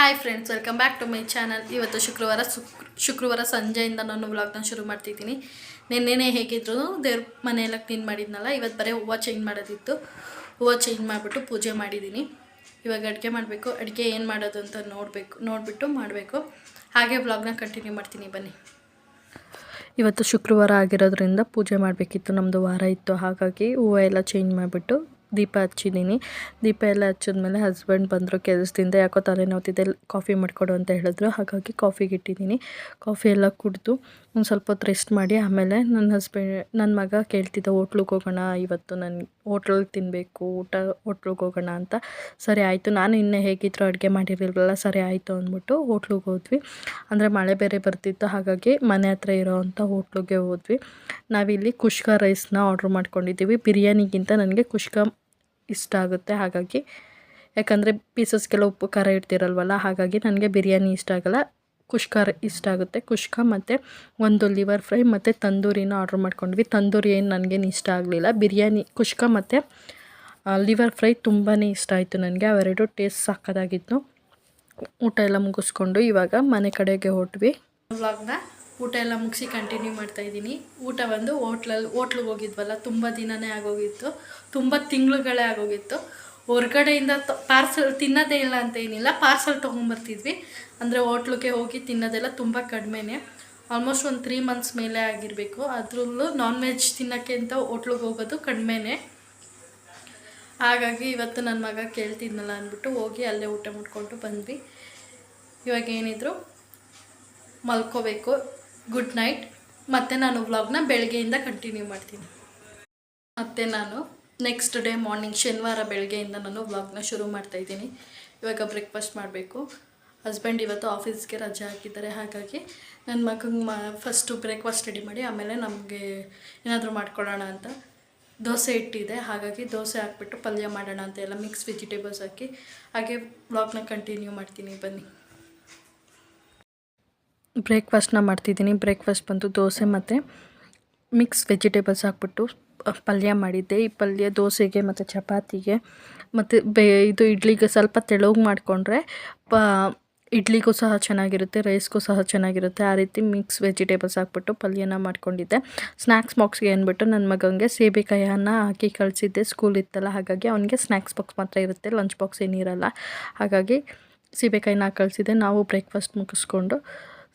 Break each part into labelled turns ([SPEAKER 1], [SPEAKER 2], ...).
[SPEAKER 1] Hi friends welcome back to my channel ಇವತ್ತು ಶುಕ್ರವಾರ ಶುಕ್ರವಾರ ಸಂಜೆಯಿಂದ ನಾನು ವ್ಲಾಗ್ನ ಶುರು ಮಾಡ್ತಿದ್ದೀನಿ. ನಿನ್ನೆನೇ ಹೇಗಿದ್ರು ದೇವ್ರ ಮನೆಯೆಲ್ಲ ಕ್ಲೀನ್ ಮಾಡಿದ್ನಲ್ಲ ಇವತ್ತು ಬರೀ ಹೂವು ಚೇಂಜ್ ಮಾಡೋದಿತ್ತು. ಹೂವು ಚೇಂಜ್ ಮಾಡಿಬಿಟ್ಟು ಪೂಜೆ ಮಾಡಿದ್ದೀನಿ. ಇವಾಗ ಅಡುಗೆ ಮಾಡಬೇಕು, ಅಡುಗೆ ಏನು ಮಾಡೋದು ಅಂತ ನೋಡಬೇಕು, ನೋಡಿಬಿಟ್ಟು ಮಾಡಬೇಕು. ಹಾಗೆ ವ್ಲಾಗ್ನ ಕಂಟಿನ್ಯೂ ಮಾಡ್ತೀನಿ, ಬನ್ನಿ. ಇವತ್ತು ಶುಕ್ರವಾರ ಆಗಿರೋದ್ರಿಂದ ಪೂಜೆ ಮಾಡಬೇಕಿತ್ತು ನಮ್ಮದು ವಾರ ಇತ್ತು. ಹಾಗಾಗಿ ಹೂವು ಎಲ್ಲ ಚೇಂಜ್ ಮಾಡಿಬಿಟ್ಟು ದೀಪ ಹಚ್ಚಿದ್ದೀನಿ. ದೀಪ ಎಲ್ಲ ಹಚ್ಚಿದ್ಮೇಲೆ ಹಸ್ಬೆಂಡ್ ಬಂದರು ಕೆಲಸದಿಂದ, ಯಾಕೋ ತಲೆನೋವ್ತಿದೆ ಕಾಫಿ ಮಾಡಿಕೊಡು ಅಂತ ಹೇಳಿದ್ರು. ಹಾಗಾಗಿ ಕಾಫಿಗೆ ಇಟ್ಟಿದ್ದೀನಿ. ಕಾಫಿ ಎಲ್ಲ ಕುಡಿದು ಒಂದು ಸ್ವಲ್ಪ ಹೊತ್ತು ರೆಸ್ಟ್ ಮಾಡಿ, ಆಮೇಲೆ ನನ್ನ ಹಸ್ಬೆಂಡ್ ನನ್ನ ಮಗ ಕೇಳ್ತಿದ್ದ, ಹೋಟ್ಲಿಗೆ ಹೋಗೋಣ, ಇವತ್ತು ನನ್ನ ಹೋಟ್ಲಲ್ಲಿ ತಿನ್ನಬೇಕು ಊಟ, ಹೋಟ್ಲಿಗೆ ಹೋಗೋಣ ಅಂತ. ಸರಿ ಆಯಿತು, ನಾನು ಇನ್ನೂ ಹೇಗಿದ್ರು ಅಡುಗೆ ಮಾಡಿರಲಿಲ್ಲ ಸರಿ ಆಯಿತು ಅಂದ್ಬಿಟ್ಟು ಹೋಟ್ಲಿಗೆ ಹೋದ್ವಿ. ಅಂದರೆ ಮಳೆ ಬೇರೆ ಬರ್ತಿತ್ತು, ಹಾಗಾಗಿ ಮನೆ ಹತ್ರ ಇರೋವಂಥ ಹೋಟ್ಲಿಗೆ ಹೋದ್ವಿ. ನಾವಿಲ್ಲಿ ಕುಷ್ಕ ರೈಸ್ನ ಆರ್ಡ್ರ್ ಮಾಡ್ಕೊಂಡಿದ್ದೀವಿ. ಬಿರಿಯಾನಿಗಿಂತ ನನಗೆ ಕುಷ್ಕ ಇಷ್ಟ ಆಗುತ್ತೆ, ಹಾಗಾಗಿ. ಯಾಕಂದರೆ ಪೀಸಸ್ಗೆಲ್ಲ ಉಪ್ಪು, ಖಾರ ಇಡ್ತಿರಲ್ವಲ್ಲ, ಹಾಗಾಗಿ ನನಗೆ ಬಿರಿಯಾನಿ ಇಷ್ಟ ಆಗಲ್ಲ. ಕುಷ್ಕ ಇಷ್ಟ ಆಗುತ್ತೆ. ಕುಷ್ಕ ಮತ್ತು ಒಂದು ಲಿವರ್ ಫ್ರೈ ಮತ್ತು ತಂದೂರಿನ ಆರ್ಡ್ರ್ ಮಾಡ್ಕೊಂಡ್ವಿ. ತಂದೂರಿ ಏನು ನನಗೇನು ಇಷ್ಟ ಆಗಲಿಲ್ಲ. ಬಿರಿಯಾನಿ, ಕುಷ್ಕ ಮತ್ತು ಲಿವರ್ ಫ್ರೈ ತುಂಬಾ ಇಷ್ಟ ಆಯಿತು ನನಗೆ. ಅವೆರಡು ಟೇಸ್ಟ್ ಸಾಕೋದಾಗಿತ್ತು. ಊಟ ಎಲ್ಲ ಮುಗಿಸ್ಕೊಂಡು ಇವಾಗ ಮನೆ ಕಡೆಗೆ ಹೊಟ್ವಿ ಊಟ ಎಲ್ಲ ಮುಗಿಸಿ ಕಂಟಿನ್ಯೂ ಮಾಡ್ತಾ ಇದ್ದೀನಿ. ಊಟ ಬಂದು ಹೋಟ್ಲಲ್ಲಿ ಹೋಟ್ಲಿಗೆ ಹೋಗಿದ್ವಲ್ಲ, ತುಂಬ ದಿನವೇ ಆಗೋಗಿತ್ತು. ತುಂಬ ತಿಂಗಳುಗಳೇ ಆಗೋಗಿತ್ತು. ಹೊರ್ಗಡೆಯಿಂದ ಪಾರ್ಸಲ್ ತಿನ್ನೋದೇ ಇಲ್ಲ ಅಂತ ಏನಿಲ್ಲ ಪಾರ್ಸಲ್ ತೊಗೊಂಬರ್ತಿದ್ವಿ. ಅಂದರೆ ಹೋಟ್ಲಿಗೆ ಹೋಗಿ ತಿನ್ನೋದೆಲ್ಲ ತುಂಬ ಕಡಿಮೆನೇ. ಆಲ್ಮೋಸ್ಟ್ ಒಂದು ತ್ರೀ ಮಂತ್ಸ್ ಮೇಲೆ ಆಗಿರಬೇಕು. ಅದರಲ್ಲೂ ನಾನ್ ವೆಜ್ ತಿನ್ನೋಕ್ಕೆ ಅಂತ ಹೋಟ್ಲಿಗೆ ಹೋಗೋದು ಕಡಿಮೆನೇ. ಹಾಗಾಗಿ ಇವತ್ತು ನನ್ನ ಮಗ ಕೇಳ್ತಿದ್ನಲ್ಲ ಅಂದ್ಬಿಟ್ಟು ಹೋಗಿ ಅಲ್ಲೇ ಊಟ ಮುಟ್ಕೊಂಡು ಬಂದ್ವಿ. ಇವಾಗ ಏನಿದ್ರು ಮಲ್ಕೋಬೇಕು. ಗುಡ್ ನೈಟ್ ಮತ್ತು ನಾನು ವ್ಲಾಗ್ನ ಬೆಳಗ್ಗೆಯಿಂದ ಕಂಟಿನ್ಯೂ ಮಾಡ್ತೀನಿ. ಮತ್ತು ನಾನು ನೆಕ್ಸ್ಟ್ ಡೇ ಮಾರ್ನಿಂಗ್ ಶನಿವಾರ ಬೆಳಗ್ಗೆಯಿಂದ ನಾನು ವ್ಲಾಗ್ನ ಶುರು ಮಾಡ್ತಾ ಇದ್ದೀನಿ. ಇವಾಗ ಬ್ರೇಕ್ಫಾಸ್ಟ್ ಮಾಡಬೇಕು. ಹಸ್ಬೆಂಡ್ ಇವತ್ತು ಆಫೀಸ್ಗೆ ರಜೆ ಹಾಕಿದ್ದಾರೆ. ಹಾಗಾಗಿ ನನ್ನ ಮಗಂಗೆ ಮಾ ಫಸ್ಟು ಬ್ರೇಕ್ಫಾಸ್ಟ್ ರೆಡಿ ಮಾಡಿ, ಆಮೇಲೆ ನಮಗೆ ಏನಾದರೂ ಮಾಡ್ಕೊಳ್ಳೋಣ ಅಂತ ದೋಸೆ ಇಟ್ಟಿದೆ. ಹಾಗಾಗಿ ದೋಸೆ ಹಾಕ್ಬಿಟ್ಟು ಪಲ್ಯ ಮಾಡೋಣ ಅಂತ ಎಲ್ಲ ಮಿಕ್ಸ್ ವೆಜಿಟೇಬಲ್ಸ್ ಹಾಕಿ, ಹಾಗೆ ವ್ಲಾಗ್ನ ಕಂಟಿನ್ಯೂ ಮಾಡ್ತೀನಿ. ಬನ್ನಿ. ಬ್ರೇಕ್ಫಾಸ್ಟ್ನ ಮಾಡ್ತಿದ್ದೀನಿ. ಬ್ರೇಕ್ಫಾಸ್ಟ್ ಬಂದು ದೋಸೆ ಮತ್ತು ಮಿಕ್ಸ್ ವೆಜಿಟೇಬಲ್ಸ್ ಹಾಕ್ಬಿಟ್ಟು ಪಲ್ಯ ಮಾಡಿದ್ದೆ. ಈ ಪಲ್ಯ ದೋಸೆಗೆ ಮತ್ತು ಚಪಾತಿಗೆ ಮತ್ತು ಬೇ, ಇದು ಇಡ್ಲಿಗೆ ಸ್ವಲ್ಪ ತೆಳುವಾಗಿ ಮಾಡಿಕೊಂಡ್ರೆ, ಪ, ಇಡ್ಲಿಗೂ ಸಹ ಚೆನ್ನಾಗಿರುತ್ತೆ, ರೈಸ್ಗೂ ಸಹ ಚೆನ್ನಾಗಿರುತ್ತೆ. ಆ ರೀತಿ ಮಿಕ್ಸ್ ವೆಜಿಟೇಬಲ್ಸ್ ಹಾಕ್ಬಿಟ್ಟು ಪಲ್ಯನ ಮಾಡ್ಕೊಂಡಿದ್ದೆ. ಸ್ನ್ಯಾಕ್ಸ್ ಬಾಕ್ಸ್ಗೆ ಅಂದ್ಬಿಟ್ಟು ನನ್ನ ಮಗನಿಗೆ ಸೇಬೆಕಾಯಿಯನ್ನು ಹಾಕಿ ಕಳಿಸಿದ್ದೆ. ಸ್ಕೂಲ್ ಇತ್ತಲ್ಲ, ಹಾಗಾಗಿ ಅವನಿಗೆ ಸ್ನ್ಯಾಕ್ಸ್ ಬಾಕ್ಸ್ ಮಾತ್ರ ಇರುತ್ತೆ. ಲಂಚ್ ಬಾಕ್ಸ್ ಏನಿರಲ್ಲ. ಹಾಗಾಗಿ ಸೀಬೆಕಾಯಿನ ಕಳಿಸಿದೆ ನಾವು ಬ್ರೇಕ್ಫಾಸ್ಟ್ ಮುಗಿಸ್ಕೊಂಡು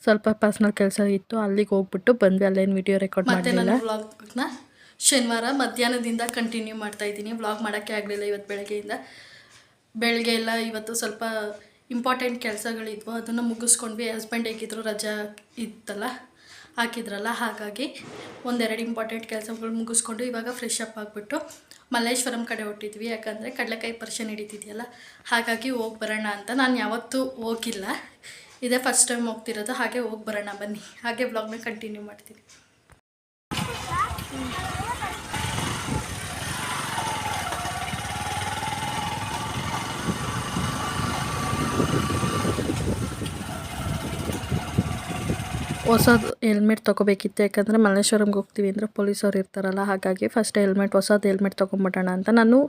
[SPEAKER 1] ಸ್ವಲ್ಪ ಪರ್ಸ್ನಲ್ ಕೆಲಸ ಇತ್ತು ಅಲ್ಲಿಗೆ ಹೋಗ್ಬಿಟ್ಟು ಬಂದ್ವಿ. ಅಲ್ಲೇನು ವಿಡಿಯೋ ರೆಕಾರ್ಡ್ ಮಾಡಿಲ್ಲ ವ್ಲಾಗ್ನ ಶನಿವಾರ ಮಧ್ಯಾಹ್ನದಿಂದ ಕಂಟಿನ್ಯೂ ಮಾಡ್ತಾ ಇದ್ದೀನಿ. ವ್ಲಾಗ್ ಮಾಡೋಕ್ಕೆ ಆಗಲಿಲ್ಲ ಇವತ್ತು ಬೆಳಗ್ಗೆಯಿಂದ. ಬೆಳಗ್ಗೆ ಎಲ್ಲ ಇವತ್ತು ಸ್ವಲ್ಪ ಇಂಪಾರ್ಟೆಂಟ್ ಕೆಲಸಗಳಿದ್ವು. ಅದನ್ನು ಮುಗಿಸ್ಕೊಂಡ್ವಿ. ಹಸ್ಬೆಂಡ್ ಹೇಗಿದ್ರು ರಜಾ ಇತ್ತಲ್ಲ ಹಾಕಿದ್ರಲ್ಲ ಹಾಗಾಗಿ ಒಂದೆರಡು ಇಂಪಾರ್ಟೆಂಟ್ ಕೆಲಸಗಳು ಮುಗಿಸ್ಕೊಂಡು ಇವಾಗ ಫ್ರೆಶ್ ಅಪ್ ಆಗಿಬಿಟ್ಟು ಮಲ್ಲೇಶ್ವರಂ ಕಡೆ ಹೊಟ್ಟಿದ್ವಿ ಯಾಕಂದರೆ ಕಡಲೆಕಾಯಿ ಪರ್ಷನ್ ಹಿಡಿತಿದ್ಯಲ್ಲ ಹಾಗಾಗಿ ಹೋಗಿ ಬರೋಣ ಅಂತ. ನಾನು ಯಾವತ್ತೂ ಹೋಗಿಲ್ಲ. ಇದೇ ಫಸ್ಟ್ ಟೈಮ್ ಹೋಗ್ತಿರೋದು ಹಾಗೆ ಹೋಗಿ ಬರೋಣ ಬನ್ನಿ. ಹಾಗೆ ಬ್ಲಾಗ್ನ ಕಂಟಿನ್ಯೂ ಮಾಡ್ತೀನಿ. ಹೊಸದು ಹೆಲ್ಮೆಟ್ ತೊಗೋಬೇಕಿತ್ತು. ಯಾಕಂದರೆ ಮಲ್ಲೇಶ್ವರಂಗೆ ಹೋಗ್ತೀವಿ ಅಂದರೆ ಪೊಲೀಸವ್ರು ಇರ್ತಾರಲ್ಲ, ಹಾಗಾಗಿ ಫಸ್ಟ್ ಹೆಲ್ಮೆಟ್ ಹೊಸದು ಹೆಲ್ಮೆಟ್ ತೊಗೊಂಬಿಡೋಣ ಅಂತ ನಾನು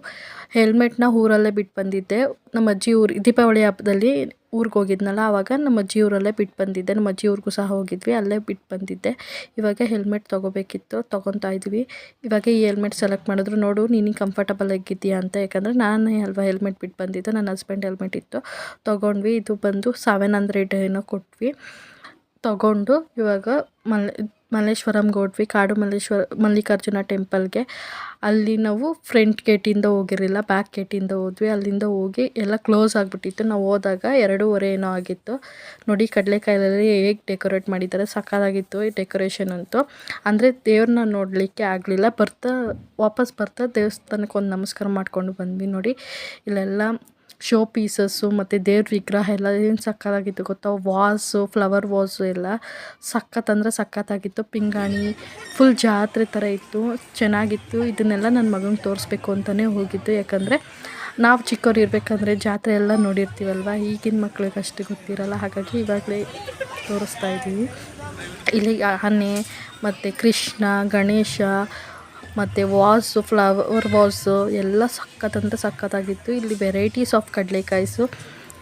[SPEAKER 1] ಹೆಲ್ಮೆಟ್ನ ಊರಲ್ಲೇ ಬಿಟ್ಟು ಬಂದಿದ್ದೆ. ನಮ್ಮ ಅಜ್ಜಿ ಊರು, ದೀಪಾವಳಿ ಹಬ್ಬದಲ್ಲಿ ಊರಿಗೆ ಹೋಗಿದ್ನಲ್ಲ ಆವಾಗ ನಮ್ಮ ಅಜ್ಜಿ ಊರಲ್ಲೇ ಬಿಟ್ಟು ಬಂದಿದ್ದೆ. ನಮ್ಮ ಅಜ್ಜಿ ಊರಿಗೂ ಸಹ ಹೋಗಿದ್ವಿ, ಅಲ್ಲೇ ಬಿಟ್ಟು ಬಂದಿದ್ದೆ. ಇವಾಗ ಹೆಲ್ಮೆಟ್ ತೊಗೋಬೇಕಿತ್ತು, ತೊಗೊತಾ ಇದ್ವಿ ಇವಾಗ ಈ ಹೆಲ್ಮೆಟ್ ಸೆಲೆಕ್ಟ್ ಮಾಡಿದ್ರು. ನೋಡು, ನೀನು ಕಂಫರ್ಟಬಲ್ ಆಗಿದ್ದೀಯಾ ಅಂತ. ಯಾಕಂದರೆ ನಾನೇ ಅಲ್ವಾ ಹೆಲ್ಮೆಟ್ ಬಿಟ್ಟು ಬಂದಿದ್ದು, ನನ್ನ ಹಸ್ಬೆಂಡ್ ಹೆಲ್ಮೆಟ್ ಇತ್ತು. ತೊಗೊಂಡ್ವಿ, ಇದು ಬಂದು ಸೆವೆನ್ ಹಂಡ್ರೆಡ್ ಏನೋ ಕೊಟ್ವಿ. ತಗೊಂಡು ಇವಾಗ ಮಲ್ ಮಲ್ಲೇಶ್ವರಂಗೆ ಹೋದ್ವಿ ಕಾಡು ಮಲ್ಲೇಶ್ವರ, ಮಲ್ಲಿಕಾರ್ಜುನ ಟೆಂಪಲ್ಗೆ. ಅಲ್ಲಿ ನಾವು ಫ್ರಂಟ್ ಗೇಟಿಂದ ಹೋಗಿರಲಿಲ್ಲ, ಬ್ಯಾಕ್ ಗೇಟಿಂದ ಹೋದ್ವಿ. ಅಲ್ಲಿಂದ ಹೋಗಿ ಎಲ್ಲ ಕ್ಲೋಸ್ ಆಗಿಬಿಟ್ಟಿತ್ತು. ನಾವು ಹೋದಾಗ ಎರಡೂವರೆ ಏನೋ ಆಗಿತ್ತು. ನೋಡಿ ಕಡಲೆಕಾಯಲ್ಲಿ ಹೇಗೆ ಡೆಕೋರೇಟ್ ಮಾಡಿದ್ದಾರೆ. ಸಕ್ಕತ್ತಾಗಿತ್ತು ಈ ಡೆಕೋರೇಷನ್ ಅಂತೂ. ಅಂದರೆ ದೇವ್ರನ್ನ ನೋಡಲಿಕ್ಕೆ ಆಗಲಿಲ್ಲ. ಬರ್ತಾ, ವಾಪಸ್ ಬರ್ತಾ ದೇವಸ್ಥಾನಕ್ಕೆ ಒಂದು ನಮಸ್ಕಾರ ಮಾಡ್ಕೊಂಡು ಬಂದ್ವಿ ನೋಡಿ. ಇಲ್ಲೆಲ್ಲ ಶೋ ಪೀಸಸ್ಸು ಮತ್ತು ದೇವ್ರ ವಿಗ್ರಹ ಎಲ್ಲ ಏನು ಸಕ್ಕತ್ತಾಗಿತ್ತು ಗೊತ್ತಾ? ವಾಸು ಫ್ಲವರ್ ವಾಸು ಎಲ್ಲ ಸಖತ್ ಅಂದರೆ ಸಖತ್ತಾಗಿತ್ತು. ಪಿಂಗಾಣಿ, ಫುಲ್ ಜಾತ್ರೆ ಥರ ಇತ್ತು. ಚೆನ್ನಾಗಿತ್ತು. ಇದನ್ನೆಲ್ಲ ನನ್ನ ಮಗನಿಗೆ ತೋರಿಸ್ಬೇಕು ಅಂತಲೇ ಹೋಗಿದ್ದು. ಯಾಕಂದರೆ ನಾವು ಚಿಕ್ಕವ್ರು ಇರಬೇಕಂದ್ರೆ ಜಾತ್ರೆ ಎಲ್ಲ ನೋಡಿರ್ತೀವಲ್ವ? ಈಗಿನ ಮಕ್ಳಿಗೆ ಅಷ್ಟು ಗೊತ್ತಿರಲ್ಲ. ಹಾಗಾಗಿ ಇವಾಗಲೇ ತೋರಿಸ್ತಾ ಇದ್ದೀವಿ ಇಲ್ಲಿ ಆನೆ ಮತ್ತು ಕೃಷ್ಣ, ಗಣೇಶ ಮತ್ತು ವಾಸು, ಫ್ಲವರ್ ವಾಸು ಎಲ್ಲ ಸಖತ್ತಂತ ಸಖತ್ತಾಗಿತ್ತು. ಇಲ್ಲಿ ವೆರೈಟೀಸ್ ಆಫ್ ಕಡಲೆಕಾಯಿಸು.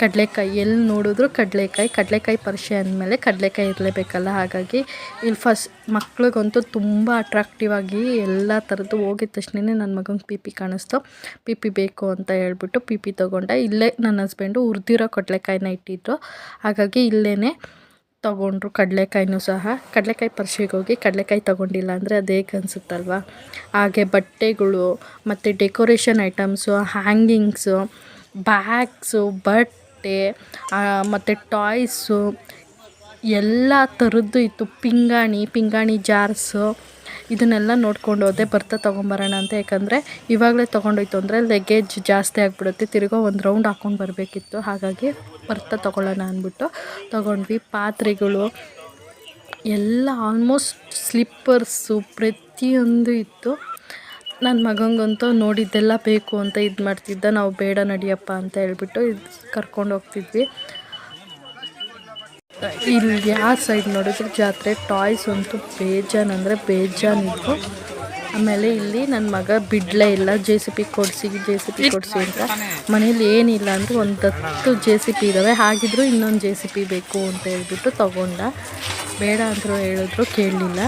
[SPEAKER 1] ಕಡಲೆಕಾಯಿ ಎಲ್ಲಿ ನೋಡಿದ್ರು ಕಡಲೆಕಾಯಿ ಕಡಲೆಕಾಯಿ ಪರಿಷೆ ಅಂದಮೇಲೆ ಕಡಲೆಕಾಯಿ ಇರಲೇಬೇಕಲ್ಲ, ಹಾಗಾಗಿ ಇಲ್ಲಿ ಫಸ್ಟ್ ಮಕ್ಳಿಗಂತೂ ತುಂಬ ಅಟ್ರಾಕ್ಟಿವ್ ಆಗಿ ಎಲ್ಲ ಥರದ್ದು ಹೋಗಿದ ತಕ್ಷಣ ನನ್ನ ಮಗಂಗೆ ಪಿ ಪಿ ಕಾಣಿಸ್ತು. ಪಿ ಪಿ ಬೇಕು ಅಂತ ಹೇಳ್ಬಿಟ್ಟು ಪಿ ಪಿ ತೊಗೊಂಡೆ, ಇಲ್ಲೇ ನನ್ನ ಹಸ್ಬೆಂಡು ಹುರಿದಿರೋ ಕಡಲೆಕಾಯಿನ ಇಟ್ಟಿದ್ರು. ಹಾಗಾಗಿ ಇಲ್ಲೇ ತೊಗೊಂಡ್ರು ಕಡಲೆಕಾಯಿನೂ ಸಹ. ಕಡಲೆಕಾಯಿ ಪರಿಷೆಗೆ ಹೋಗಿ ಕಡಲೆಕಾಯಿ ತೊಗೊಂಡಿಲ್ಲ ಅಂದರೆ ಅದು ಹೇಗೆ ಅನಿಸುತ್ತಲ್ವ? ಹಾಗೆ ಬಟ್ಟೆಗಳು ಮತ್ತು ಡೆಕೋರೇಷನ್ ಐಟಮ್ಸು, ಹ್ಯಾಂಗಿಂಗ್ಸು, ಬ್ಯಾಗ್ಸು, ಬಟ್ಟೆ ಮತ್ತು ಟಾಯ್ಸು, ಎಲ್ಲ ಥರದ್ದು ಇತ್ತು. ಪಿಂಗಾಣಿ ಪಿಂಗಾಣಿ ಜಾರ್ಸು. ಇದನ್ನೆಲ್ಲ ನೋಡ್ಕೊಂಡು ಹೋದೆ ಬರ್ತಾ ತೊಗೊಂಬರೋಣ ಅಂತ. ಯಾಕಂದರೆ ಇವಾಗಲೇ ತೊಗೊಂಡೋಯ್ತು ಅಂದರೆ ಲಗೇಜ್ ಜಾಸ್ತಿ ಆಗಿಬಿಡುತ್ತೆ. ತಿರ್ಗಾ ಒಂದು ರೌಂಡ್ ಹಾಕ್ಕೊಂಡು ಬರಬೇಕಿತ್ತು. ಹಾಗಾಗಿ ಬರ್ತಾ ತೊಗೊಳ್ಳೋಣ ಅಂದ್ಬಿಟ್ಟು ತೊಗೊಂಡ್ವಿ. ಪಾತ್ರೆಗಳು ಎಲ್ಲ ಆಲ್ಮೋಸ್ಟ್ ಸ್ಲಿಪ್ಪರ್ಸು ಪ್ರತಿಯೊಂದು ಇತ್ತು. ನನ್ನ ಮಗಂಗಂತೂ ನೋಡಿದ್ದೆಲ್ಲ ಬೇಕು ಅಂತ ಇದು ಮಾಡ್ತಿದ್ದ. ನಾವು ಬೇಡ ನಡಿಯಪ್ಪ ಅಂತ ಹೇಳ್ಬಿಟ್ಟು ಇದು ಕರ್ಕೊಂಡು ಹೋಗ್ತಿದ್ವಿ. ಇಲ್ಲಿ ಯಾವ ಸೈಡ್ ನೋಡಿದ್ರೆ ಜಾತ್ರೆ ಟಾಯ್ಸ್ ಅಂತೂ ಬೇಜಾನ್ ಅಂದರೆ ಇತ್ತು. ಆಮೇಲೆ ಇಲ್ಲಿ ನನ್ನ ಮಗ ಬಿಡ್ಲೇ ಇಲ್ಲ ಜೆ ಸಿ ಪಿ ಕೊಡಿಸಿ ಜೆ ಸಿ ಪಿ ಕೊಡಿಸಿ ಅಂತ. ಮನೇಲಿ ಏನಿಲ್ಲ ಅಂದರೆ ಒಂದು ಹತ್ತು ಜೆ ಸಿ ಪಿ ಇದ್ದಾವೆ ಹಾಗಿದ್ರು ಇನ್ನೊಂದು ಜೆ ಸಿ ಪಿ ಬೇಕು ಅಂತ ಹೇಳ್ಬಿಟ್ಟು ತೊಗೊಂಡ. ಬೇಡ ಅಂದರು ಹೇಳಿದ್ರು, ಕೇಳಲಿಲ್ಲ.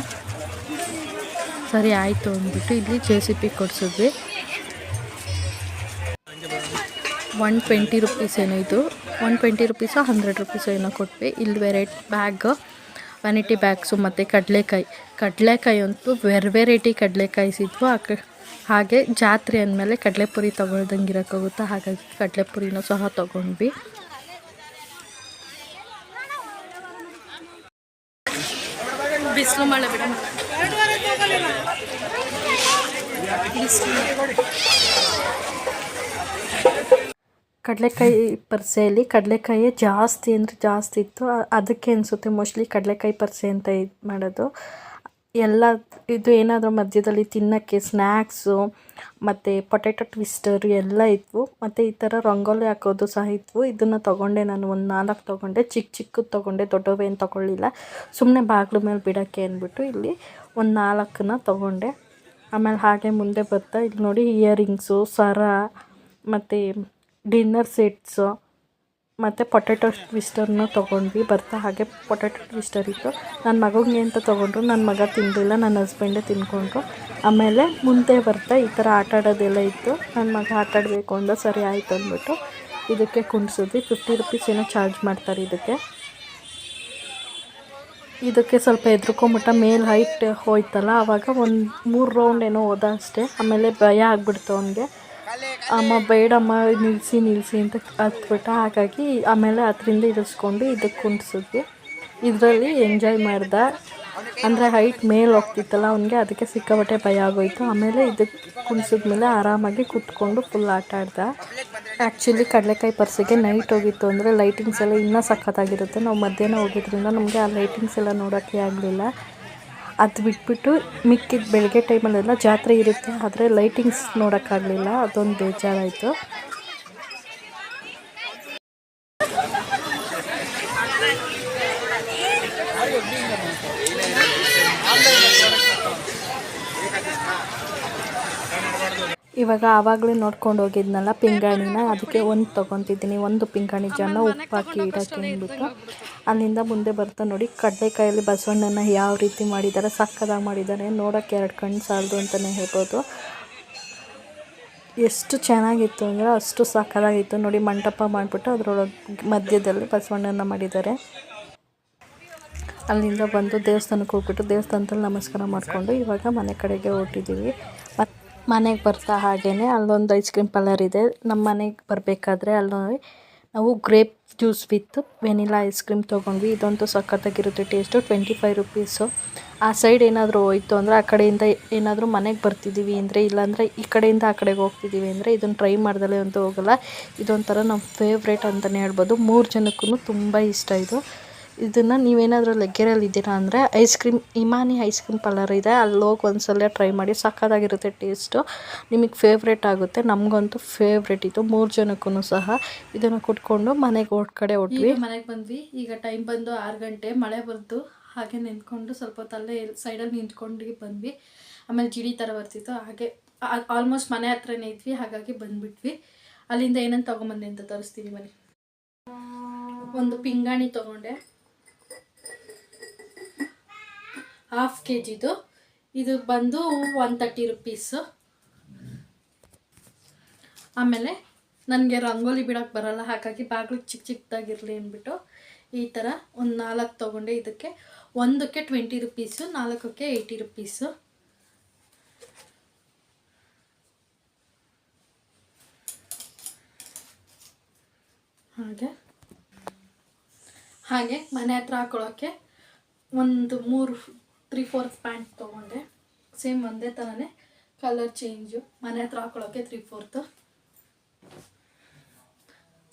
[SPEAKER 1] ಸರಿ, ಆಯಿತು ಅಂದ್ಬಿಟ್ಟು ಇಲ್ಲಿ ಜೆ ಸಿ ಪಿ ಕೊಡಿಸಿದ್ವಿ. ಒನ್ ಟ್ವೆಂಟಿ ರುಪೀಸ್ ಏನೋ ಇದು. ಒನ್ ಟ್ವೆಂಟಿ ರುಪೀಸೋ, ಹಂಡ್ರೆಡ್ ರುಪೀಸೋ ಏನೋ ಕೊಟ್ವಿ. ಇಲ್ಲಿ ವೆರೈಟಿ ಬ್ಯಾಗ್ ವ್ಯಾನಿಟಿ ಬ್ಯಾಗ್ಸು ಮತ್ತು ಕಡಲೆಕಾಯಿ. ಕಡಲೆಕಾಯಿ ಅಂತೂ ವೆರ್ ವೆರೈಟಿ ಕಡಲೆಕಾಯಿ ಸಿದ್ವು ಹಾಗೆ ಜಾತ್ರೆ ಅಂದಮೇಲೆ ಕಡಲೆಪುರಿ ತೊಗೊಳ್ದಂಗೆ ಇರೋಕ್ಕಾಗುತ್ತಾ? ಹಾಗಾಗಿ ಕಡಲೆಪುರಿನೂ ಸಹ ತೊಗೊಂಡ್ವಿ. ಬಿಸಿಲು ಮಳೆ ಬಿಡ. ಕಡಲೆಕಾಯಿ ಪರಿಸೆಯಲ್ಲಿ ಕಡಲೆಕಾಯಿ ಜಾಸ್ತಿ ಅಂದರೆ ಜಾಸ್ತಿ ಇತ್ತು. ಅದಕ್ಕೆ ಅನಿಸುತ್ತೆ ಮೋಸ್ಟ್ಲಿ ಕಡಲೆಕಾಯಿ ಪರಿಸೆ ಅಂತ ಇದು ಮಾಡೋದು. ಎಲ್ಲ ಇದು ಏನಾದರೂ ಮಧ್ಯದಲ್ಲಿ ತಿನ್ನೋಕ್ಕೆ ಸ್ನ್ಯಾಕ್ಸು ಮತ್ತು ಪೊಟ್ಯಾಟೊ ಟ್ವಿಸ್ಟರ್ ಎಲ್ಲ ಇದ್ವು. ಮತ್ತು ಈ ಥರ ರಂಗೋಲಿ ಹಾಕೋದು ಸಹ ಇದ್ವು. ಇದನ್ನು ತೊಗೊಂಡೆ ನಾನು ಒಂದು ನಾಲ್ಕು ತೊಗೊಂಡೆ. ಚಿಕ್ಕ ಚಿಕ್ಕದು ತೊಗೊಂಡೆ, ದೊಡ್ಡವೇನು ತೊಗೊಳ್ಳಿಲ್ಲ. ಸುಮ್ಮನೆ ಬಾಗಿಲು ಮೇಲೆ ಬಿಡೋಕ್ಕೆ ಅಂದ್ಬಿಟ್ಟು ಇಲ್ಲಿ ಒಂದು ನಾಲ್ಕನ್ನ ತೊಗೊಂಡೆ. ಆಮೇಲೆ ಹಾಗೆ ಮುಂದೆ ಬರ್ತಾ, ಇಲ್ಲಿ ನೋಡಿ ಇಯರಿಂಗ್ಸು ಸರ, ಮತ್ತು ಡಿನ್ನರ್ ಸೆಟ್ಸು ಮತ್ತು ಪೊಟ್ಯಾಟೊ ಟ್ವಿಸ್ಟರ್ನ ತೊಗೊಂಡ್ವಿ. ಬರ್ತಾ ಹಾಗೆ ಪೊಟ್ಯಾಟೊ ಟ್ವಿಸ್ಟರ್ ಇತ್ತು. ನನ್ನ ಮಗಂಗೆ ಅಂತ ತೊಗೊಂಡ್ರು? ನನ್ನ ಮಗ ತಿನ್ನಲಿಲ್ಲ ನನ್ನ ಹಸ್ಬೆಂಡೇ ತಿನ್ಕೊಂಡ್ರು. ಆಮೇಲೆ ಮುಂದೆ ಬರ್ತಾ ಈ ಥರ ಆಟ ಆಡೋದೆಲ್ಲ ಇತ್ತು. ನನ್ನ ಮಗ ಆಟ ಆಡಬೇಕು ಅಂದ, ಸರಿ ಆಯ್ತು ಅಂದ್ಬಿಟ್ಟು ಇದಕ್ಕೆ ಕುಣಿಸಿದ್ವಿ ಫಿಫ್ಟಿ ರುಪೀಸ್ ಏನೋ ಚಾರ್ಜ್ ಮಾಡ್ತಾರೆ ಇದಕ್ಕೆ. ಇದಕ್ಕೆ ಸ್ವಲ್ಪ ಹೆದ್ರಕೊಂಬಿಟ್ಟ ಮೇಲೆ ಹೈಟ್ ಹೋಯ್ತಲ್ಲ ಆವಾಗ ಒಂದು ಮೂರು ರೌಂಡ್ ಏನೋ ಹೋದ ಅಷ್ಟೇ. ಆಮೇಲೆ ಭಯ ಆಗ್ಬಿಡ್ತು ಅವನಿಗೆ. ಅಮ್ಮ ಬೇಡಮ್ಮ ನಿಲ್ಲಿಸಿ ನಿಲ್ಲಿಸಿ ಅಂತ ಹತ್ಬಿಟ್ಟ ಹಾಗಾಗಿ ಆಮೇಲೆ ಅದರಿಂದ ಇಳಿಸ್ಕೊಂಡು ಇದಕ್ಕೆ ಕುಂಡ್ಸಿದ್ವಿ. ಇದರಲ್ಲಿ ಎಂಜಾಯ್ ಮಾಡ್ದೆ. ಅಂದರೆ ಹೈಟ್ ಮೇಲೆ ಹೋಗ್ತಿತ್ತಲ್ಲ, ಅವನಿಗೆ ಅದಕ್ಕೆ ಸಿಕ್ಕಾಪಟ್ಟೆ ಭಯ ಆಗೋಯ್ತು. ಆಮೇಲೆ ಇದಕ್ಕೆ ಕುಣಿಸಿದ್ಮೇಲೆ ಆರಾಮಾಗಿ ಕುತ್ಕೊಂಡು ಫುಲ್ ಆಟ ಆಡ್ದ. ಆ್ಯಕ್ಚುಲಿ ಕಡಲೆಕಾಯಿ ಪರ್ಸಿಗೆ ನೈಟ್ ಹೋಗಿತ್ತು ಅಂದರೆ ಲೈಟಿಂಗ್ಸ್ ಎಲ್ಲ ಇನ್ನೂ ಸಖತ್ತಾಗಿರುತ್ತೆ. ನಾವು ಮಧ್ಯಾಹ್ನ ಹೋಗಿದ್ರಿಂದ ನಮಗೆ ಆ ಲೈಟಿಂಗ್ಸ್ ಎಲ್ಲ ನೋಡೋಕ್ಕೆ ಆಗಲಿಲ್ಲ. ಅದು ಬಿಟ್ಬಿಟ್ಟು ಮಿಕ್ಕಿದ ಬೆಳಗ್ಗೆ ಟೈಮಲ್ಲೆಲ್ಲ ಜಾತ್ರೆ ಇರುತ್ತೆ, ಆದರೆ ಲೈಟಿಂಗ್ಸ್ ನೋಡೋಕ್ಕಾಗಲಿಲ್ಲ, ಅದೊಂದು ಬೇಜಾರಾಯಿತು. ಇವಾಗ ಆವಾಗಲೇ ನೋಡ್ಕೊಂಡು ಹೋಗಿದ್ನಲ್ಲ ಪಿಂಗಾಣಿನ, ಅದಕ್ಕೆ ಒಂದು ತೊಗೊತಿದ್ದೀನಿ, ಒಂದು ಪಿಂಗಾಣಿ ಜನ ಉಪ್ಪಾಕಿ ಇಡೋಕ್ಕೆ ಅಂದ್ಬಿಟ್ಟು. ಅಲ್ಲಿಂದ ಮುಂದೆ ಬರ್ತಾ ನೋಡಿ ಕಡಲೆಕಾಯಲ್ಲಿ ಬಸವಣ್ಣನ ಯಾವ ರೀತಿ ಮಾಡಿದ್ದಾರೆ, ಸಕ್ಕದಾಗಿ ಮಾಡಿದ್ದಾರೆ ನೋಡೋಕ್ಕೆ ಎರಡು ಕಣ್ಣು ಸಾಲದು ಅಂತಲೇ ಹೇಳ್ಬೋದು. ಎಷ್ಟು ಚೆನ್ನಾಗಿತ್ತು ಅಂದರೆ ಅಷ್ಟು ಸಕ್ಕದಾಗಿತ್ತು. ನೋಡಿ, ಮಂಟಪ ಮಾಡಿಬಿಟ್ಟು ಅದರೊಳಗೆ ಮಧ್ಯದಲ್ಲಿ ಬಸವಣ್ಣನ ಮಾಡಿದ್ದಾರೆ. ಅಲ್ಲಿಂದ ಬಂದು ದೇವಸ್ಥಾನಕ್ಕೆ ಹೋಗ್ಬಿಟ್ಟು ದೇವಸ್ಥಾನದಲ್ಲಿ ನಮಸ್ಕಾರ ಮಾಡಿಕೊಂಡು ಇವಾಗ ಮನೆ ಕಡೆಗೆ ಹೊರಟಿದ್ದೀವಿ. ಮತ್ತು ಮನೆಗೆ ಬರ್ತಾ ಹಾಗೇ ಅಲ್ಲೊಂದು ಐಸ್ ಕ್ರೀಮ್ ಪಾರ್ಲರ್ ಇದೆ. ನಮ್ಮ ಮನೆಗೆ ಬರಬೇಕಾದ್ರೆ ಅಲ್ಲಿ ನಾವು grape juice with vanilla ice cream ತೊಗೊಂಡ್ವಿ. ಇದಂತೂ ಸಖತ್ತಾಗಿರುತ್ತೆ, ಟೇಸ್ಟು. Twenty five rupees. ಆ ಸೈಡ್ ಏನಾದರೂ ಹೋಯಿತು ಅಂದರೆ ಆ ಕಡೆಯಿಂದ ಏನಾದರೂ ಮನೆಗೆ ಬರ್ತಿದ್ದೀವಿ ಅಂದರೆ, ಇಲ್ಲಾಂದರೆ ಈ ಕಡೆಯಿಂದ ಆ ಕಡೆಗೆ ಹೋಗ್ತಿದ್ದೀವಿ ಅಂದರೆ ಇದನ್ನು ಟ್ರೈ ಮಾಡ್ದಲೇ ಅಂತೂ ಹೋಗಲ್ಲ. ಇದೊಂಥರ ನಮ್ಮ ಫೇವ್ರೇಟ್ ಅಂತಲೇ ಹೇಳ್ಬೋದು. ಮೂರು ಜನಕ್ಕೂ ತುಂಬ ಇಷ್ಟ ಇದು. ಇದನ್ನು ನೀವೇನಾದರೂ ಲಗ್ಗೆರೆಯಲ್ಲಿ ಇದ್ದೀರಾ ಅಂದರೆ ice cream Imani ice cream parlour ಇದೆ. ಅಲ್ಲಿ ಹೋಗಿ ಒಂದ್ಸಲ ಟ್ರೈ ಮಾಡಿ ಸಕ್ಕತ್ತಾಗಿರುತ್ತೆ ಟೇಸ್ಟು ನಿಮಗೆ ಫೇವ್ರೇಟ್ ಆಗುತ್ತೆ. ನಮಗಂತೂ ಫೇವ್ರೇಟ್ ಇದು. ಮೂರು ಜನಕ್ಕೂ ಸಹ ಇದನ್ನು ಕುಟ್ಕೊಂಡು ಮನೆಗೆ ಓಟ್ ಕಡೆ ಹೊಟ್ವಿ. ಮನೆಗೆ ಬಂದ್ವಿ. ಈಗ ಟೈಮ್ ಬಂದು ಆರು ಗಂಟೆ. ಮಳೆ ಬಂತು ಹಾಗೆ ನಿಂತ್ಕೊಂಡು ಸ್ವಲ್ಪ ತಲೆ ಸೈಡಲ್ಲಿ ನಿಂತ್ಕೊಂಡು ಬಂದ್ವಿ. ಆಮೇಲೆ ಜಿಡಿ ಥರ ಬರ್ತಿತ್ತು. ಹಾಗೆ ಆಲ್ಮೋಸ್ಟ್ ಮನೆ ಹತ್ರನೇ ಇದ್ವಿ. ಹಾಗಾಗಿ ಬಂದುಬಿಟ್ವಿ. ಅಲ್ಲಿಂದ ಏನೇನು ತೊಗೊಂಬಂದೆ ಅಂತ ತೋರಿಸ್ತೀನಿ ಮನೆ. ಒಂದು ಪಿಂಗಾಣಿ ತಗೊಂಡೆ. ಹಾಫ್ ಕೆ ಜಿದು ಇದು ಬಂದು ಒನ್ ತರ್ಟಿ ರುಪೀಸು ಆಮೇಲೆ ನನಗೆ ರಂಗೋಲಿ ಬಿಡೋಕ್ಕೆ ಬರಲ್ಲ, ಹಾಗಾಗಿ ಬಾಗಿಲು ಚಿಕ್ಕ ಚಿಕ್ಕದಾಗಿರಲಿ ಅಂದ್ಬಿಟ್ಟು ಈ ಥರ ಒಂದು ನಾಲ್ಕು ತೊಗೊಂಡೆ ಇದಕ್ಕೆ. ಒಂದಕ್ಕೆ ಟ್ವೆಂಟಿ ರುಪೀಸು ನಾಲ್ಕಕ್ಕೆ ಏಯ್ಟಿ ರುಪೀಸು ಹಾಗೆ. ಹಾಗೆ ಮನೆ ಹತ್ರ ಹಾಕೊಳ್ಳೋಕ್ಕೆ ಒಂದು ಮೂರು ತ್ರೀ ಫೋರ್ತ್ ಪ್ಯಾಂಟ್ ತೊಗೊಂಡೆ. ಸೇಮ್ ಒಂದೇ ಥರನೇ ಕಲರ್ ಚೇಂಜು ಮನೆ ಹತ್ರ ಹಾಕೊಳ್ಳೋಕ್ಕೆ ತ್ರೀ ಫೋರ್ತು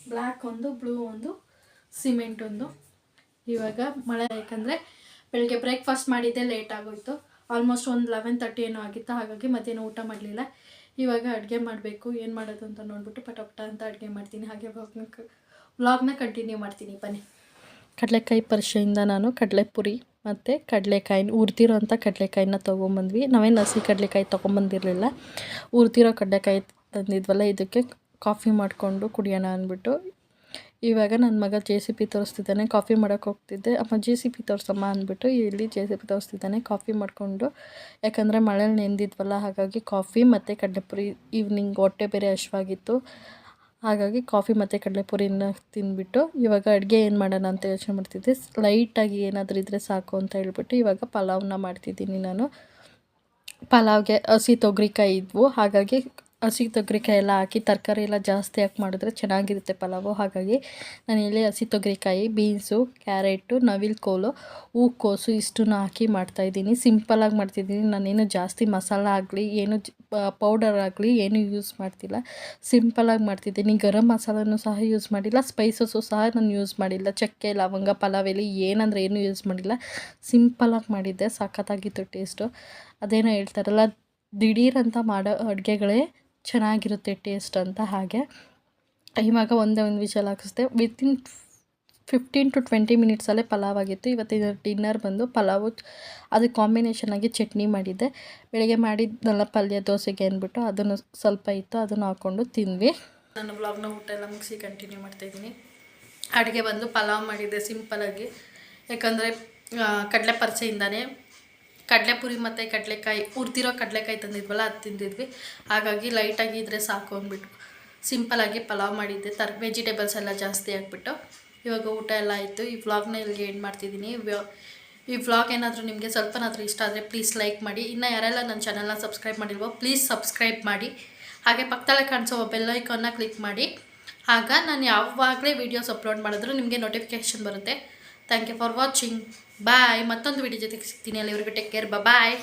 [SPEAKER 1] ಬ್ಲ್ಯಾಕ್ ಒಂದು ಬ್ಲೂ ಒಂದು ಸಿಮೆಂಟ್ ಒಂದು. ಇವಾಗ ಮಳೆ ಯಾಕಂದರೆ ಬೆಳಗ್ಗೆ ಬ್ರೇಕ್ಫಾಸ್ಟ್ ಮಾಡಿದ್ದೆ ಲೇಟ್ ಆಗೋಯ್ತು. ಆಲ್ಮೋಸ್ಟ್ ಒಂದು ಲೆವೆನ್ ತರ್ಟಿ ಏನೋ ಆಗಿತ್ತು, ಹಾಗಾಗಿ ಮಧ್ಯಾಹ್ನ ಊಟ ಮಾಡಲಿಲ್ಲ. ಇವಾಗ ಅಡುಗೆ ಮಾಡಬೇಕು, ಏನು ಮಾಡೋದು ಅಂತ ನೋಡ್ಬಿಟ್ಟು ಪಟ ಪಟ ಅಂತ ಅಡುಗೆ ಮಾಡ್ತೀನಿ. ಹಾಗೆ ವ್ಲಾಗ್ನ ವ್ಲಾಗ್ನ ಕಂಟಿನ್ಯೂ ಮಾಡ್ತೀನಿ. ಬನ್ನಿ. ಕಡಲೆಕಾಯಿ ಪರಿಷೆಯಿಂದ ನಾನು ಕಡಲೆಪುರಿ. ಮತ್ತು ಕಡಲೆಕಾಯಿನ ಹುರಿದಿರೋ ಅಂಥ ಕಡಲೆಕಾಯಿನ ತೊಗೊಂಬಂದ್ವಿ. ನಾವೇನು ಹಸಿ ಕಡಲೆಕಾಯಿ ತೊಗೊಂಬಂದಿರಲಿಲ್ಲ. ಊರ್ತಿರೋ ಕಡಲೆಕಾಯಿ ತಂದಿದ್ವಲ್ಲ, ಇದಕ್ಕೆ ಕಾಫಿ ಮಾಡಿಕೊಂಡು ಕುಡಿಯೋಣ ಅಂದ್ಬಿಟ್ಟು. ಇವಾಗ ನನ್ನ ಮಗ ಜೆ ಸಿ ಪಿ ತೋರಿಸ್ತಿದ್ದಾನೆ, ಕಾಫಿ ಮಾಡೋಕೆ ಹೋಗ್ತಿದ್ದೆ. ಅಮ್ಮ ಜೆ ಸಿ ಪಿ ತೋರಿಸಮ್ಮ ಅಂದ್ಬಿಟ್ಟು ಇಲ್ಲಿ ಜೆ ಸಿ ಪಿ ತೋರಿಸ್ತಿದ್ದಾನೆ, ಕಾಫಿ ಮಾಡಿಕೊಂಡು. ಯಾಕಂದರೆ ಮಳೇಲಿ ನೆಂದಿದ್ವಲ್ಲ, ಹಾಗಾಗಿ ಕಾಫಿ ಮತ್ತು ಕಡಲೆಪುರಿ ಈವ್ನಿಂಗ್ ಹೊಟ್ಟೆ ಬೇರೆ ಹಶ್ವಾಗಿತ್ತು ಹಾಗಾಗಿ ಕಾಫಿ ಮತ್ತು ಕಡಲೆಪುರಿನ ತಿಂದ್ಬಿಟ್ಟು ಇವಾಗ ಅಡುಗೆ ಏನು ಮಾಡೋಣ ಅಂತ ಯೋಚನೆ ಮಾಡ್ತಿದ್ದೆ. ಲೈಟಾಗಿ ಏನಾದರೂ ಇದ್ದರೆ ಸಾಕು ಅಂತ ಹೇಳ್ಬಿಟ್ಟು ಇವಾಗ ಪಲಾವ್ನ ಮಾಡ್ತಿದ್ದೀನಿ ನಾನು. ಪಲಾವ್ಗೆ ಹಸಿ ತೊಗರಿಕಾಯಿ ಇದ್ವು. ಹಾಗಾಗಿ ಹಸಿ ತೊಗರಿಕಾಯಿ ಎಲ್ಲ ಹಾಕಿ ತರಕಾರಿ ಎಲ್ಲ ಜಾಸ್ತಿ ಹಾಕಿ ಮಾಡಿದ್ರೆ ಚೆನ್ನಾಗಿರುತ್ತೆ ಪಲಾವು. ಹಾಗಾಗಿ ನಾನು ಇಲ್ಲಿ ಹಸಿ ತೊಗರಿಕಾಯಿ, ಬೀನ್ಸು, ಕ್ಯಾರೆಟು, ನವಿಲು ಕೋಲು ಹೂಕೋಸು ಇಷ್ಟನ್ನು ಹಾಕಿ ಮಾಡ್ತಾಯಿದ್ದೀನಿ ಸಿಂಪಲಾಗಿ ಮಾಡ್ತಿದ್ದೀನಿ. ನಾನೇನು ಜಾಸ್ತಿ ಮಸಾಲ ಆಗಲಿ, ಏನು ಪೌಡರ್ ಆಗಲಿ ಏನು ಯೂಸ್ ಮಾಡ್ತಿಲ್ಲ. ಸಿಂಪಲಾಗಿ ಮಾಡ್ತಿದ್ದೀನಿ. ಗರಂ ಮಸಾಲನೂ ಸಹ ಯೂಸ್ ಮಾಡಿಲ್ಲ. ಸ್ಪೈಸಸ್ಸು ಸಹ ನಾನು ಯೂಸ್ ಮಾಡಿಲ್ಲ. ಚಕ್ಕೆ, ಲವಂಗ, ಪಲಾವ್ ಎಲೆ ಏನಂದರೆ ಏನು ಯೂಸ್ ಮಾಡಿಲ್ಲ. ಸಿಂಪಲಾಗಿ ಮಾಡಿದ್ದೆ. ಸಖತ್ತಾಗಿತ್ತು ಟೇಸ್ಟು. ಅದೇನೋ ಹೇಳ್ತಾರಲ್ಲ ದಿಢೀರಂತ ಮಾಡೋ ಅಡುಗೆಗಳೇ ಚೆನ್ನಾಗಿರುತ್ತೆ ಟೇಸ್ಟ್ ಅಂತ ಹಾಗೆ. ಇವಾಗ ಒಂದೇ ಒಂದು ವಿಷಲ್ ಹಾಕಿಸ್ದೆ. ವಿತಿನ್ ಫಿಫ್ಟೀನ್ ಟು ಟ್ವೆಂಟಿ ಮಿನಿಟ್ಸಲ್ಲೇ ಪಲಾವ್ ಆಗಿತ್ತು. ಇವತ್ತಿನ ಡಿನ್ನರ್ ಬಂದು ಪಲಾವು ಅದಕ್ಕೆ ಕಾಂಬಿನೇಷನ್ ಆಗಿ ಚಟ್ನಿ ಮಾಡಿದ್ದೆ. ಬೆಳಗ್ಗೆ ಮಾಡಿದ್ದಲ್ಲ ಪಲ್ಯ ದೋಸೆಗೆ ಅಂದ್ಬಿಟ್ಟು ಅದನ್ನು ಸ್ವಲ್ಪ ಇತ್ತು, ಅದನ್ನು ಹಾಕ್ಕೊಂಡು ತಿಂದ್ವಿ. ನಾನು ಬ್ಲಾಗ್ನ ಊಟ ಎಲ್ಲ ಮುಗಿಸಿ ಕಂಟಿನ್ಯೂ ಮಾಡ್ತಾಯಿದ್ದೀನಿ ಅಡುಗೆ ಬಂದು ಪಲಾವ್ ಮಾಡಿದ್ದೆ ಸಿಂಪಲಾಗಿ ಯಾಕಂದರೆ ಕಡಲೆ ಪರಿಚೆಯಿಂದಾನೇ ಕಡಲೆಪುರಿ ಮತ್ತು ಕಡಲೆಕಾಯಿ, ಹುರಿದಿರೋ ಕಡಲೆಕಾಯಿ ತಂದಿದ್ವಲ್ಲ ಅದು ತಿಂದಿದ್ವಿ. ಹಾಗಾಗಿ ಲೈಟಾಗಿ ಇದ್ದರೆ ಸಾಕು ಅಂದ್ಬಿಟ್ಟು. ಸಿಂಪಲಾಗಿ ಪಲಾವ್ ಮಾಡಿದ್ದೆ. ತರ್ ವೆಜಿಟೇಬಲ್ಸ್ ಎಲ್ಲ ಜಾಸ್ತಿ ಹಾಕ್ಬಿಟ್ಟು ಇವಾಗ ಊಟ ಎಲ್ಲ ಆಯಿತು. ಈ ವ್ಲಾಗ್ನ ಇಲ್ಲಿಗೆ ಏನು ಮಾಡ್ತಿದ್ದೀನಿ. ಈ ವ್ಲಾಗ್ ಏನಾದರೂ ನಿಮಗೆ ಸ್ವಲ್ಪನಾದರೂ ಇಷ್ಟ ಆದರೆ ಪ್ಲೀಸ್ ಲೈಕ್ ಮಾಡಿ. ಇನ್ನು ಯಾರೆಲ್ಲ ನನ್ನ ಚಾನಲ್ನ ಸಬ್ಸ್ಕ್ರೈಬ್ ಮಾಡಿಲ್ವೋ ಪ್ಲೀಸ್ ಸಬ್ಸ್ಕ್ರೈಬ್ ಮಾಡಿ. ಹಾಗೆ ಪಕ್ಕದಲ್ಲೇ ಕಾಣಿಸೋ ಬೆಲ್ ಐಕಾನ್ನ ಕ್ಲಿಕ್ ಮಾಡಿ. ಆಗ ನಾನು ಯಾವಾಗಲೇ ವೀಡಿಯೋಸ್ ಅಪ್ಲೋಡ್ ಮಾಡಿದ್ರು ನಿಮಗೆ ನೋಟಿಫಿಕೇಷನ್ ಬರುತ್ತೆ. Thank you for watching bye ಮತ್ತೊಂದು ವಿಡಿಯೋ ಜೊತೆಗೆ ಸಿಗ್ತೀನಿ. ಅಲ್ಲಿವರೆಗೂ ಟೇಕ್ ಕೇರ್ ಬಾಯ್